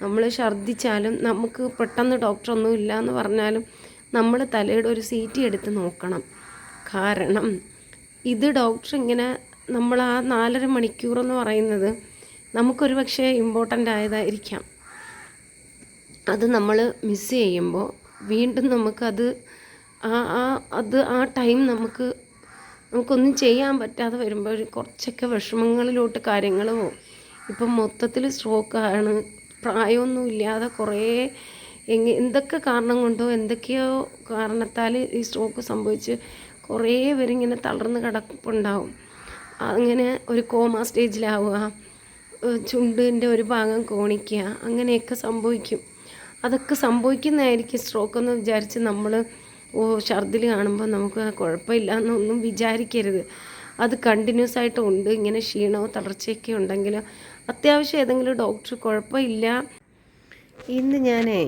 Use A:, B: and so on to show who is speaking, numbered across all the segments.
A: നമ്മൾ ഛർദ്ദിച്ചാലും നമുക്ക് പെട്ടെന്ന് ഡോക്ടറൊന്നും ഇല്ല എന്ന് പറഞ്ഞാലും നമ്മൾ തലയുടെ ഒരു സീറ്റി എടുത്ത് നോക്കണം. കാരണം ഇത് ഡോക്ടർ ഇങ്ങനെ നമ്മൾ ആ നാലര മണിക്കൂർ എന്ന് പറയുന്നത് നമുക്കൊരു പക്ഷേ ഇമ്പോർട്ടന്റ് ആയതായിരിക്കാം. അത് നമ്മൾ മിസ് ചെയ്യുമ്പോൾ വീണ്ടും നമുക്കത് ആ ആ അത് ആ ടൈം നമുക്ക് നമുക്കൊന്നും ചെയ്യാൻ പറ്റാതെ വരുമ്പോൾ കുറച്ചൊക്കെ വിഷമങ്ങളിലോട്ട് കാര്യങ്ങൾ പോകും ഇപ്പം മൊത്തത്തിൽ സ്ട്രോക്കാണ് പ്രായമൊന്നും ഇല്ലാതെ കുറേ എങ്ങ എന്തൊക്കെ കാരണം കൊണ്ടോ എന്തൊക്കെയോ കാരണത്താൽ ഈ സ്ട്രോക്ക് സംഭവിച്ച് കുറേ പേരിങ്ങനെ തളർന്ന് കിടപ്പുണ്ടാവും. അങ്ങനെ ഒരു കോമ സ്റ്റേജിലാവുക ചുണ്ടിന്റെ ഒരു ഭാഗം കോണിക്കുക അങ്ങനെയൊക്കെ സംഭവിക്കും. അതൊക്കെ സംഭവിക്കുന്നതായിരിക്കും സ്ട്രോക്ക് എന്ന് വിചാരിച്ച് നമ്മൾ ഓ ഛർദിൽ കാണുമ്പോൾ നമുക്ക് കുഴപ്പമില്ല എന്നൊന്നും വിചാരിക്കരുത്. അത് കണ്ടിന്യൂസ് ആയിട്ട് ഉണ്ട്. ഇങ്ങനെ ക്ഷീണമോ തളർച്ചയൊക്കെ ഉണ്ടെങ്കിൽ അത്യാവശ്യം ഏതെങ്കിലും ഡോക്ടർ കുഴപ്പമില്ല. ഇന്ന് ഞാനേ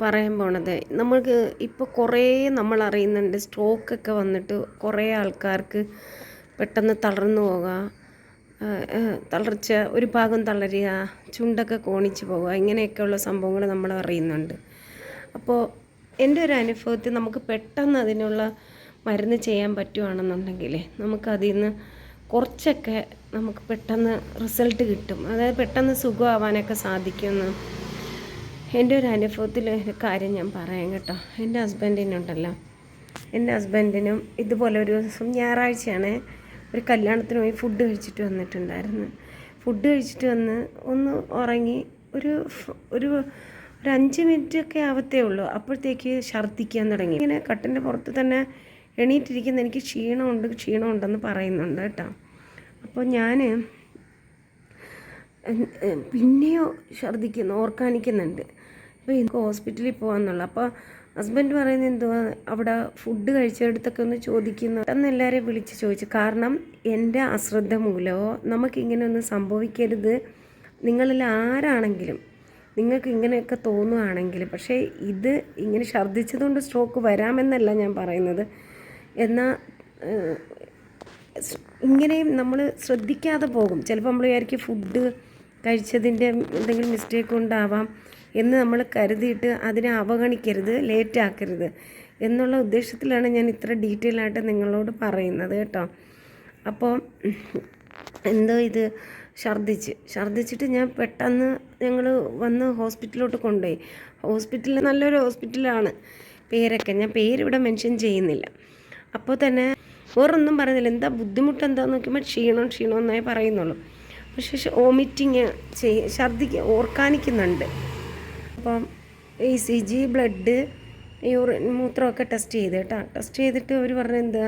A: പറയാൻ പോണത് നമ്മൾക്ക് ഇപ്പോൾ കുറേ നമ്മൾ അറിയുന്നുണ്ട് സ്ട്രോക്കൊക്കെ വന്നിട്ട് കുറേ ആൾക്കാർക്ക് പെട്ടെന്ന് തളർന്നു പോകുക തളർച്ച ഒരു ഭാഗം തളരുക ചുണ്ടൊക്കെ കോണിച്ച് പോവുക ഇങ്ങനെയൊക്കെയുള്ള സംഭവങ്ങൾ നമ്മൾ അറിയുന്നുണ്ട്. അപ്പോൾ എന്റെ ഒരു അനുഭവത്തിൽ നമുക്ക് പെട്ടെന്ന് അതിനുള്ള മരുന്ന് ചെയ്യാൻ പറ്റുവാണെന്നുണ്ടെങ്കിൽ നമുക്കതിൽ നിന്ന് കുറച്ചൊക്കെ നമുക്ക് പെട്ടെന്ന് റിസൾട്ട് കിട്ടും. അതായത് പെട്ടെന്ന് സുഖമാവാനൊക്കെ സാധിക്കുമെന്ന് എന്റെ ഒരു അനുഭവത്തിൽ ഒരു കാര്യം ഞാൻ പറയാം കേട്ടോ. എന്റെ ഹസ്ബൻഡിനുണ്ടല്ലോ എന്റെ ഹസ്ബൻഡിനും ഇതുപോലെ ഒരു ദിവസം ഞായറാഴ്ചയാണ് ഒരു കല്യാണത്തിന് പോയി ഫുഡ് കഴിച്ചിട്ട് വന്നിട്ടുണ്ടായിരുന്നു. ഫുഡ് കഴിച്ചിട്ട് വന്ന് ഒന്ന് ഉറങ്ങി ഒരു ഒരു ഒരു അഞ്ച് മിനിറ്റ് ഒക്കെ ആവത്തേ ഉള്ളൂ. അപ്പോഴത്തേക്ക് ഛർദ്ദിക്കാൻ തുടങ്ങി. ഇങ്ങനെ കട്ടിന്റെ പുറത്ത് തന്നെ എണീറ്റിരിക്കുന്ന എനിക്ക് ക്ഷീണമുണ്ട് ക്ഷീണമുണ്ടെന്ന് പറയുന്നുണ്ട് കേട്ടോ. അപ്പോൾ ഞാൻ പിന്നെയോ ഛർദ്ദിക്കുന്നു ഓർക്കാനിക്കുന്നുണ്ട്. അപ്പോൾ എനിക്ക് ഹോസ്പിറ്റലിൽ പോകാമെന്നുള്ള അപ്പോൾ ഹസ്ബൻഡ് പറയുന്നത് എന്തുവാ അവിടെ ഫുഡ് കഴിച്ചെടുത്തൊക്കെ ഒന്ന് ചോദിക്കുന്നു. എന്ന് എല്ലാവരെയും വിളിച്ച് ചോദിച്ചു കാരണം എന്റെ അശ്രദ്ധ മൂലമോ ഒന്നും സംഭവിക്കരുത്. നിങ്ങളിൽ ആരാണെങ്കിലും നിങ്ങൾക്ക് ഇങ്ങനെയൊക്കെ തോന്നുകയാണെങ്കിൽ പക്ഷേ ഇത് ഇങ്ങനെ ഛർദ്ദിച്ചതുകൊണ്ട് സ്ട്രോക്ക് വരാമെന്നല്ല ഞാൻ പറയുന്നത്. എന്നാൽ ഇങ്ങനെയും നമ്മൾ ശ്രദ്ധിക്കാതെ പോകും. ചിലപ്പോൾ നമ്മൾ വിചാരിക്കും ഫുഡ് കഴിച്ചതിന്റെ എന്തെങ്കിലും മിസ്റ്റേക്ക് ഉണ്ടാവാം എന്ന് നമ്മൾ കരുതിയിട്ട് അതിനെ അവഗണിക്കരുത് ലേറ്റാക്കരുത് എന്നുള്ള ഉദ്ദേശത്തിലാണ് ഞാൻ ഇത്ര ഡീറ്റെയിൽ ആയിട്ട് നിങ്ങളോട് പറയുന്നത് കേട്ടോ. അപ്പോൾ എന്തോ ഇത് ഛർദ്ദിച്ച്. ഛർദ്ദിച്ചിട്ട് ഞാൻ പെട്ടെന്ന് ഞങ്ങൾ വന്ന് ഹോസ്പിറ്റലിലോട്ട് കൊണ്ടുപോയി. ഹോസ്പിറ്റൽ നല്ലൊരു ഹോസ്പിറ്റലാണ് പേരൊക്കെ. ഞാൻ പേരിവിടെ മെൻഷൻ ചെയ്യുന്നില്ല. അപ്പോൾ തന്നെ വേറൊന്നും പറയുന്നില്ല. എന്താ ബുദ്ധിമുട്ട് എന്താന്ന് നോക്കുമ്പോൾ ക്ഷീണം ക്ഷീണം എന്നേ പറയുന്നുള്ളൂ. പക്ഷേ വോമിറ്റിങ് ചെയ് ഛർദിക്ക് ഓർക്കാനിക്കുന്നുണ്ട്. അപ്പം E C G blood urine മൂത്രമൊക്കെ test ചെയ്ത് കേട്ടോ. ടെസ്റ്റ് ചെയ്തിട്ട് അവർ പറഞ്ഞ എന്താ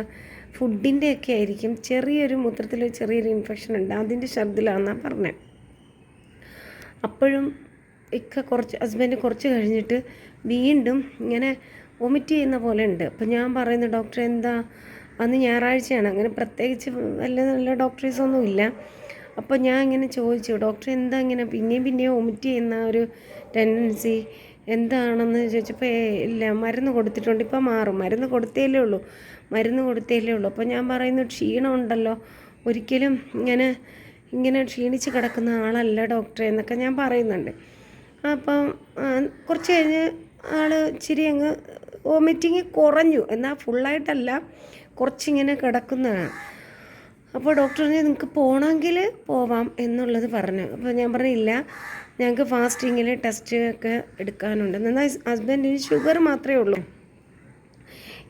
A: ഫുഡിന്റെ ഒക്കെ ആയിരിക്കും ചെറിയൊരു മൂത്രത്തിൽ ചെറിയൊരു ഇൻഫെക്ഷൻ ഉണ്ട്. അതിന്റെ ഛർദിലാണെന്നാണ് പറഞ്ഞത് അപ്പോഴും ഇക്ക കുറച്ച് ഹസ്ബൻഡ് കുറച്ച് കഴിഞ്ഞിട്ട് വീണ്ടും ഇങ്ങനെ വൊമിറ്റ് ചെയ്യുന്ന പോലെ ഉണ്ട്. അപ്പം ഞാൻ പറയുന്നു ഡോക്ടർ എന്താ? അന്ന് ഞായറാഴ്ചയാണ്. അങ്ങനെ പ്രത്യേകിച്ച് നല്ല നല്ല ഡോക്ടേഴ്സ് ഒന്നും ഇല്ല. അപ്പോൾ ഞാൻ ഇങ്ങനെ ചോദിച്ചു ഡോക്ടർ എന്താ ഇങ്ങനെ? പിന്നെയും പിന്നെയും വൊമിറ്റ് ചെയ്യുന്ന ഒരു ടെൻഡൻസി എന്താണെന്ന് ചോദിച്ചപ്പോൾ ഇല്ല മരുന്ന് കൊടുത്തിട്ടുണ്ട്. ഇപ്പം മാറും. മരുന്ന് കൊടുത്തേലേ ഉള്ളൂ. മരുന്ന് കൊടുത്തേലേ ഉള്ളൂ. അപ്പോൾ ഞാൻ പറയുന്നു ക്ഷീണം ഉണ്ടല്ലോ. ഒരിക്കലും ഇങ്ങനെ ഇങ്ങനെ ക്ഷീണിച്ച് കിടക്കുന്ന ആളല്ല ഡോക്ടറെ എന്നൊക്കെ ഞാൻ പറയുന്നുണ്ട്. അപ്പം കുറച്ച് കഴിഞ്ഞ് ആൾ ഇച്ചിരി അങ്ങ് വോമിറ്റിങ് കുറഞ്ഞു. എന്നാൽ ഫുള്ളായിട്ടല്ല കുറച്ചിങ്ങനെ കിടക്കുന്നതാണ്. അപ്പോൾ ഡോക്ടർ പറഞ്ഞു നിങ്ങൾക്ക് പോകണമെങ്കിൽ പോവാം എന്നുള്ളത് പറഞ്ഞു. അപ്പോൾ ഞാൻ പറഞ്ഞില്ല ഞങ്ങൾക്ക് ഫാസ്റ്റിങ്ങിൽ ടെസ്റ്റ് ഒക്കെ എടുക്കാനുണ്ട്. എന്നാൽ ഹസ്ബൻഡിന് ഷുഗർ മാത്രമേ ഉള്ളൂ.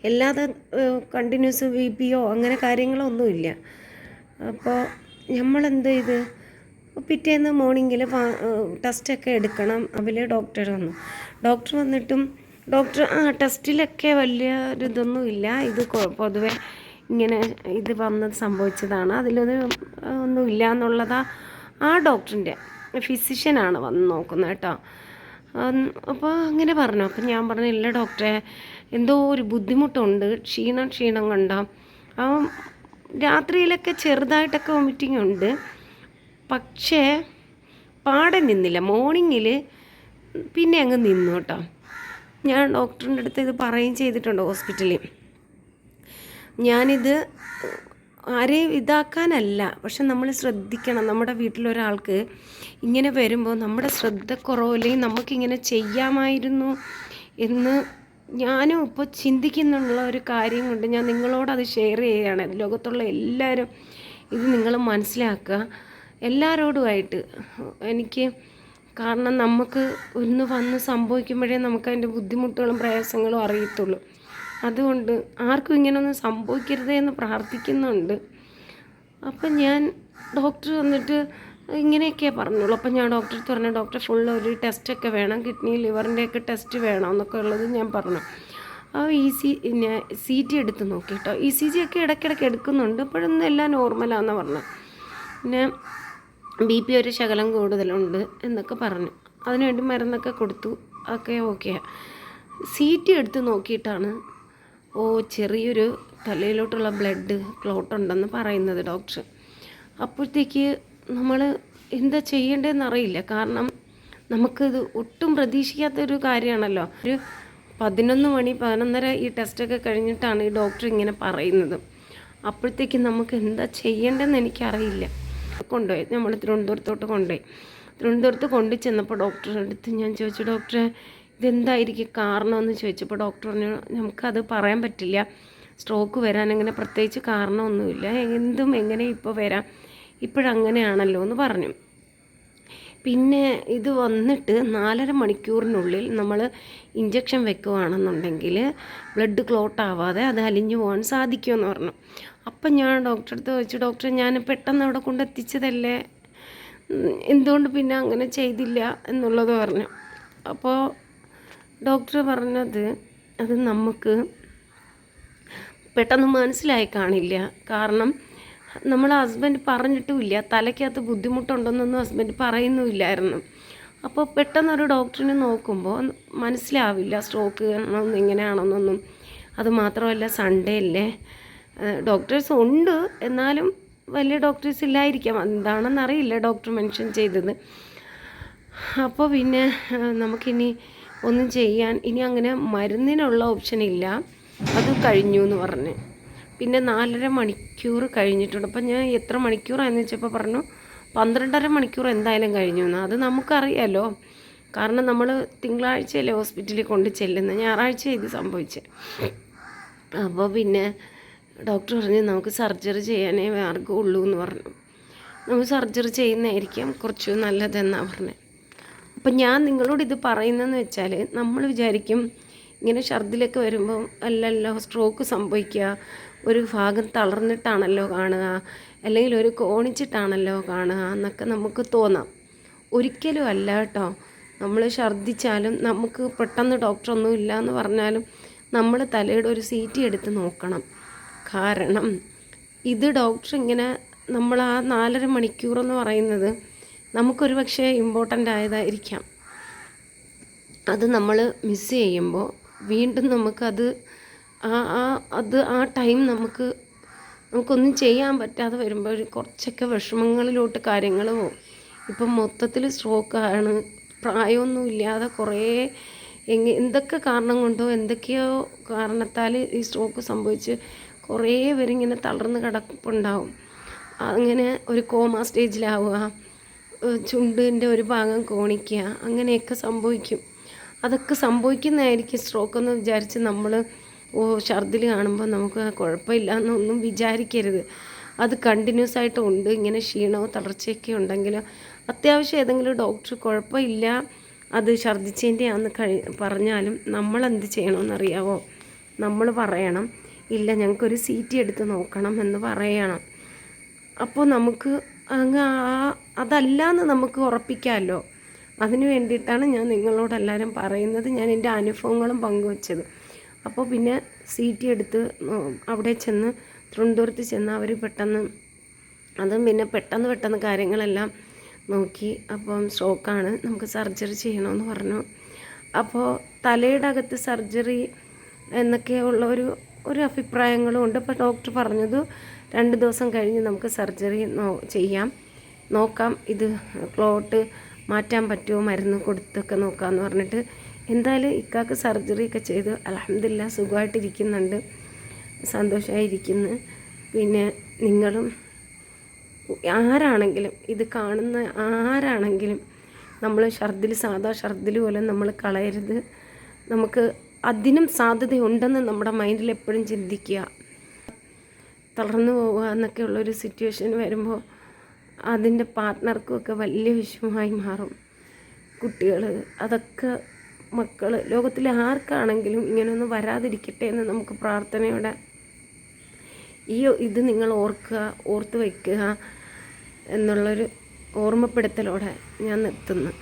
A: അല്ലാതെ കണ്ടിന്യൂസ് ബി പിയോ അങ്ങനെ കാര്യങ്ങളോ ഒന്നുമില്ല അപ്പോൾ നമ്മളെന്ത് ചെയ്ത്? പിറ്റേന്ന് മോർണിംഗിൽ ടെസ്റ്റൊക്കെ എടുക്കണം അതിൽ ഡോക്ടർ വന്നു. ഡോക്ടർ വന്നിട്ടും ഡോക്ടർ ആ ടെസ്റ്റിലൊക്കെ വലിയ ഒരു ഇതൊന്നും ഇല്ല. ഇത് പൊതുവെ ഇങ്ങനെ ഇത് വന്നത് സംഭവിച്ചതാണ്. അതിലൊന്നും ഒന്നും ഇല്ല എന്നുള്ളതാ ആ ഡോക്ടറിന്റെ ഫിസിഷ്യനാണ് വന്ന് നോക്കുന്നത് കേട്ടോ. അപ്പോൾ അങ്ങനെ പറഞ്ഞു. അപ്പം ഞാൻ പറഞ്ഞു ഇല്ല ഡോക്ടറെ എന്തോ ഒരു ബുദ്ധിമുട്ടുണ്ട്. ക്ഷീണം ക്ഷീണം കണ്ടോ. ആ രാത്രിയിലൊക്കെ ചെറുതായിട്ടൊക്കെ വോമിറ്റിംഗ് ഉണ്ട്. പക്ഷേ പാടെ നിന്നില്ല. മോർണിംഗിൽ പിന്നെ അങ്ങ് നിന്നു കേട്ടോ. ഞാൻ ഡോക്ടറിന്റെ അടുത്ത് ഇത് പറയുകയും ചെയ്തിട്ടുണ്ട് ഹോസ്പിറ്റലിൽ. ഞാനിത് ആരെയും ഇതാക്കാനല്ല പക്ഷെ നമ്മൾ ശ്രദ്ധിക്കണം. നമ്മുടെ വീട്ടിലൊരാൾക്ക് ഇങ്ങനെ വരുമ്പോൾ നമ്മുടെ ശ്രദ്ധക്കുറവ് അല്ലെങ്കിൽ നമുക്കിങ്ങനെ ചെയ്യാമായിരുന്നു എന്ന് ഞാനും ഇപ്പോൾ ചിന്തിക്കുന്നുള്ള ഒരു കാര്യം കൊണ്ട് ഞാൻ നിങ്ങളോട് അത് ഷെയർ ചെയ്യുകയാണ്. ലോകത്തുള്ള എല്ലാവരും ഇത് നിങ്ങൾ മനസ്സിലാക്കുക. എല്ലാവരോടുമായിട്ട് എനിക്ക് കാരണം നമുക്ക് ഒന്ന് വന്ന് സംഭവിക്കുമ്പോഴേ നമുക്ക് അതിന്റെ ബുദ്ധിമുട്ടുകളും പ്രയാസങ്ങളും അറിയത്തുള്ളൂ. അതുകൊണ്ട് ആർക്കും ഇങ്ങനെയൊന്നും സംഭവിക്കരുതേ എന്ന് പ്രാർത്ഥിക്കുന്നുണ്ട്. അപ്പം ഞാൻ ഡോക്ടർ വന്നിട്ട് ഇങ്ങനെയൊക്കെ പറഞ്ഞുള്ളൂ. അപ്പം ഞാൻ ഡോക്ടറെ പറഞ്ഞു ഡോക്ടർ ഫുൾ ഒരു ടെസ്റ്റൊക്കെ വേണം. കിഡ്നി ലിവറിന്റെയൊക്കെ ടെസ്റ്റ് വേണം എന്നൊക്കെ ഉള്ളത് ഞാൻ പറഞ്ഞു. ആ ഇ സി സി ടി എടുത്ത് നോക്കി കേട്ടോ. ഇ സി ജി ഒക്കെ ഇടയ്ക്കിടയ്ക്ക് എടുക്കുന്നുണ്ട്. അപ്പോഴൊന്നും എല്ലാം നോർമലാണെന്ന് പറഞ്ഞു പിന്നെ ബി പി ഒരു ശകലം കൂടുതലുണ്ട് എന്നൊക്കെ പറഞ്ഞു. അതിനുവേണ്ടി മരുന്നൊക്കെ കൊടുത്തു. ഒക്കെ ഓക്കെ സി ടി എടുത്ത് നോക്കിയിട്ടാണ് ഓ ചെറിയൊരു തലയിലോട്ടുള്ള ബ്ലഡ് ക്ലോട്ട് ഉണ്ടെന്ന് പറയുന്നത് ഡോക്ടർ അപ്പോഴത്തേക്ക് നമ്മൾ എന്താ ചെയ്യേണ്ടതെന്ന് അറിയില്ല. കാരണം നമുക്കിത് ഒട്ടും പ്രതീക്ഷിക്കാത്തൊരു കാര്യമാണല്ലോ. ഒരു പതിനൊന്ന് മണി പതിനൊന്നര ഈ ടെസ്റ്റൊക്കെ കഴിഞ്ഞിട്ടാണ് ഈ ഡോക്ടർ ഇങ്ങനെ പറയുന്നത്. അപ്പോഴത്തേക്ക് നമുക്ക് എന്താ ചെയ്യേണ്ടതെന്ന് എനിക്കറിയില്ല. കൊണ്ടുപോയി. നമ്മൾ തിരുവനന്തപുരത്തോട്ട് കൊണ്ടുപോയി. തിരുവനന്തപുരത്ത് കൊണ്ടു ചെന്നപ്പോൾ ഡോക്ടറുടെ അടുത്ത് ഞാൻ ചോദിച്ചു ഡോക്ടറെ ഇതെന്തായിരിക്കും കാരണമെന്ന് ചോദിച്ചപ്പോൾ ഡോക്ടർ പറഞ്ഞു നമുക്കത് പറയാൻ പറ്റില്ല. സ്ട്രോക്ക് വരാൻ അങ്ങനെ പ്രത്യേകിച്ച് കാരണമൊന്നുമില്ല. എന്തും എങ്ങനെ ഇപ്പോൾ വരാം? ഇപ്പോഴങ്ങനെയാണല്ലോ എന്ന് പറഞ്ഞു. പിന്നെ ഇത് വന്നിട്ട് നാലര മണിക്കൂറിനുള്ളിൽ നമ്മൾ ഇഞ്ചക്ഷൻ വെക്കുകയാണെന്നുണ്ടെങ്കിൽ ബ്ലഡ് ക്ലോട്ട് ആവാതെ അത് അലിഞ്ഞു പോകാൻ സാധിക്കുമെന്ന് പറഞ്ഞു. അപ്പം ഞാൻ ഡോക്ടറെ അടുത്ത് ചോദിച്ചു ഡോക്ടറെ ഞാൻ പെട്ടെന്ന് അവിടെ കൊണ്ടെത്തിച്ചതല്ലേ? എന്തുകൊണ്ട് പിന്നെ അങ്ങനെ ചെയ്തില്ല? എന്നുള്ളത് പറഞ്ഞു. അപ്പോൾ ഡോക്ടർ പറഞ്ഞത് അത് നമുക്ക് പെട്ടെന്ന് മനസ്സിലായി കാണില്ല. കാരണം നമ്മൾ ഹസ്ബൻഡ് പറഞ്ഞിട്ടുമില്ല. തലയ്ക്കകത്ത് ബുദ്ധിമുട്ടുണ്ടെന്നൊന്നും ഹസ്ബൻഡ് പറയുന്നുമില്ലായിരുന്നു. അപ്പോൾ പെട്ടെന്ന് ഒരു ഡോക്ടറിനെ നോക്കുമ്പോൾ മനസ്സിലാവില്ല സ്ട്രോക്ക് ആണോ ഇങ്ങനെയാണെന്നൊന്നും അത് മാത്രമല്ല സൺഡേ അല്ലേ? ഡോക്ടേഴ്സ് ഉണ്ട്. എന്നാലും വലിയ ഡോക്ടേഴ്സ് ഇല്ലായിരിക്കാം. എന്താണെന്ന് അറിയില്ല ഡോക്ടർ മെൻഷൻ ചെയ്തത്. അപ്പോൾ പിന്നെ നമുക്കിനി ഒന്നും ചെയ്യാൻ ഇനി അങ്ങനെ മരുന്നിനുള്ള ഓപ്ഷൻ ഇല്ല. അത് കഴിഞ്ഞു എന്ന് പറഞ്ഞ്. പിന്നെ നാലര മണിക്കൂർ കഴിഞ്ഞിട്ടുണ്ട്. അപ്പം ഞാൻ എത്ര മണിക്കൂറാണെന്ന് വെച്ചപ്പോൾ പറഞ്ഞു പന്ത്രണ്ടര മണിക്കൂർ എന്തായാലും കഴിഞ്ഞു എന്ന്. അത് നമുക്കറിയാമല്ലോ കാരണം നമ്മൾ തിങ്കളാഴ്ചയല്ലേ ഹോസ്പിറ്റലിൽ കൊണ്ട് ചെല്ലുന്നത് ഞായറാഴ്ച ഇത് സംഭവിച്ചത് അപ്പോൾ പിന്നെ ഡോക്ടർ പറഞ്ഞു നമുക്ക് സർജറി ചെയ്യാനേ മാർഗമുള്ളൂ എന്ന് പറഞ്ഞു. നമ്മൾ സർജറി ചെയ്യുന്നതായിരിക്കും. കുറച്ച് നല്ലതെന്നാണ് പറഞ്ഞത് അപ്പം ഞാൻ നിങ്ങളോട് ഇത് പറയുന്നതെന്ന് വെച്ചാൽ നമ്മൾ വിചാരിക്കും ഇങ്ങനെ ഛർദിലൊക്കെ വരുമ്പോൾ അല്ലല്ലോ സ്ട്രോക്ക് സംഭവിക്കുക ഒരു ഭാഗം തളർന്നിട്ടാണല്ലോ കാണുക അല്ലെങ്കിൽ ഒരു കോണിച്ചിട്ടാണല്ലോ കാണുക എന്നൊക്കെ നമുക്ക് തോന്നാം. ഒരിക്കലും അല്ല കേട്ടോ. നമ്മൾ ഛർദ്ദിച്ചാലും നമുക്ക് പെട്ടെന്ന് ഡോക്ടറൊന്നും ഇല്ല എന്ന് പറഞ്ഞാലും നമ്മൾ തലയുടെ ഒരു സീറ്റി എടുത്ത് നോക്കണം. കാരണം ഇത് ഡോക്ടർ ഇങ്ങനെ നമ്മൾ ആ നാലര മണിക്കൂർ എന്ന് പറയുന്നത് നമുക്കൊരു പക്ഷേ ഇമ്പോർട്ടന്റ് ആയതായിരിക്കാം. അത് നമ്മൾ മിസ് ചെയ്യുമ്പോൾ വീണ്ടും നമുക്കത് ആ ആ അത് ആ ടൈം നമുക്ക് നമുക്കൊന്നും ചെയ്യാൻ പറ്റാതെ വരുമ്പോൾ കുറച്ചൊക്കെ വിഷമങ്ങളിലോട്ട് കാര്യങ്ങൾ പോകും. ഇപ്പം മൊത്തത്തിൽ സ്ട്രോക്കാണ് പ്രായമൊന്നും ഇല്ലാതെ കുറേ എങ്ങ എന്തൊക്കെ കാരണം കൊണ്ടോ എന്തൊക്കെയോ കാരണത്താൽ ഈ സ്ട്രോക്ക് സംഭവിച്ച് കുറേ പേരിങ്ങനെ തളർന്ന് കിടപ്പുണ്ടാവും. അങ്ങനെ ഒരു കോമ സ്റ്റേജിലാവുക ചുണ്ടിന്റെ ഒരു ഭാഗം കോണിക്കുക അങ്ങനെയൊക്കെ സംഭവിക്കും. അതൊക്കെ സംഭവിക്കുന്നതായിരിക്കും സ്ട്രോക്ക് എന്ന് വിചാരിച്ച് നമ്മൾ ഓ ഛർദിൽ കാണുമ്പോൾ നമുക്ക് കുഴപ്പമില്ല എന്നൊന്നും വിചാരിക്കരുത്. അത് കണ്ടിന്യൂസ് ആയിട്ട് ഉണ്ട്. ഇങ്ങനെ ക്ഷീണമോ തളർച്ചയൊക്കെ ഉണ്ടെങ്കിൽ അത്യാവശ്യം ഏതെങ്കിലും ഡോക്ടർ കുഴപ്പമില്ല. അത് ഛർദിച്ചതിന്റെ ആണെന്ന് കഴി പറഞ്ഞാലും നമ്മൾ എന്ത് ചെയ്യണമെന്നറിയാവോ? നമ്മൾ പറയണം. ഇല്ല ഞങ്ങൾക്കൊരു സീറ്റ് എടുത്ത് നോക്കണം എന്ന് പറയണം. അപ്പോൾ നമുക്ക് അങ്ങ് ആ അതല്ലാന്ന് നമുക്ക് ഉറപ്പിക്കാമല്ലോ. അതിന് വേണ്ടിയിട്ടാണ് ഞാൻ നിങ്ങളോടെല്ലാവരും പറയുന്നത്. ഞാൻ എന്റെ അനുഭവങ്ങളും പങ്കുവച്ചത്. അപ്പോൾ പിന്നെ സീറ്റി എടുത്ത് അവിടെ ചെന്ന് തിരുവനന്തപുരത്ത് ചെന്ന് അവർ പെട്ടെന്ന് അതും പിന്നെ പെട്ടെന്ന് പെട്ടെന്ന് കാര്യങ്ങളെല്ലാം നോക്കി. അപ്പം സ്ട്രോക്കാണ് നമുക്ക് സർജറി ചെയ്യണമെന്ന് പറഞ്ഞു. അപ്പോൾ തലയുടെ അകത്ത് സർജറി എന്നൊക്കെയുള്ള ഒരു ഒരു അഭിപ്രായങ്ങളും ഉണ്ട്. അപ്പോൾ ഡോക്ടർ പറഞ്ഞത് രണ്ട് ദിവസം കഴിഞ്ഞ് നമുക്ക് സർജറി നോ ചെയ്യാം. നോക്കാം. ഇത് ക്ലോട്ട് മാറ്റാൻ പറ്റുമോ? മരുന്ന് കൊടുത്തൊക്കെ നോക്കാമെന്ന് പറഞ്ഞിട്ട് എന്തായാലും ഇക്കാക്ക് സർജറി ഒക്കെ ചെയ്ത് അലഹമില്ല സുഖമായിട്ടിരിക്കുന്നുണ്ട്. സന്തോഷമായിരിക്കുന്നു പിന്നെ നിങ്ങളും ആരാണെങ്കിലും ഇത് കാണുന്ന ആരാണെങ്കിലും നമ്മൾ ഷർദിൽ സാധാ ഷർദിൽ പോലെ നമ്മൾ കളയരുത്. നമുക്ക് അതിനും സാധ്യതയുണ്ടെന്ന് നമ്മുടെ മൈൻഡിൽ എപ്പോഴും ചിന്തിക്കുക. തളർന്നു പോവുക എന്നൊക്കെ ഉള്ളൊരു സിറ്റുവേഷൻ വരുമ്പോൾ അതിന്റെ പാർട്ട്ണർക്കും ഒക്കെ വലിയ വിഷമമായി മാറും കുട്ടികൾ അതൊക്കെ മക്കൾ ലോകത്തിലെ ആർക്കാണെങ്കിലും ഇങ്ങനെയൊന്നും വരാതിരിക്കട്ടെ എന്ന് നമുക്ക് പ്രാർത്ഥനയോടെ ഈ ഇത് നിങ്ങൾ ഓർക്കുക ഓർത്ത് വയ്ക്കുക എന്നുള്ളൊരു ഓർമ്മപ്പെടുത്തലോടെ ഞാൻ നിർത്തുന്നു.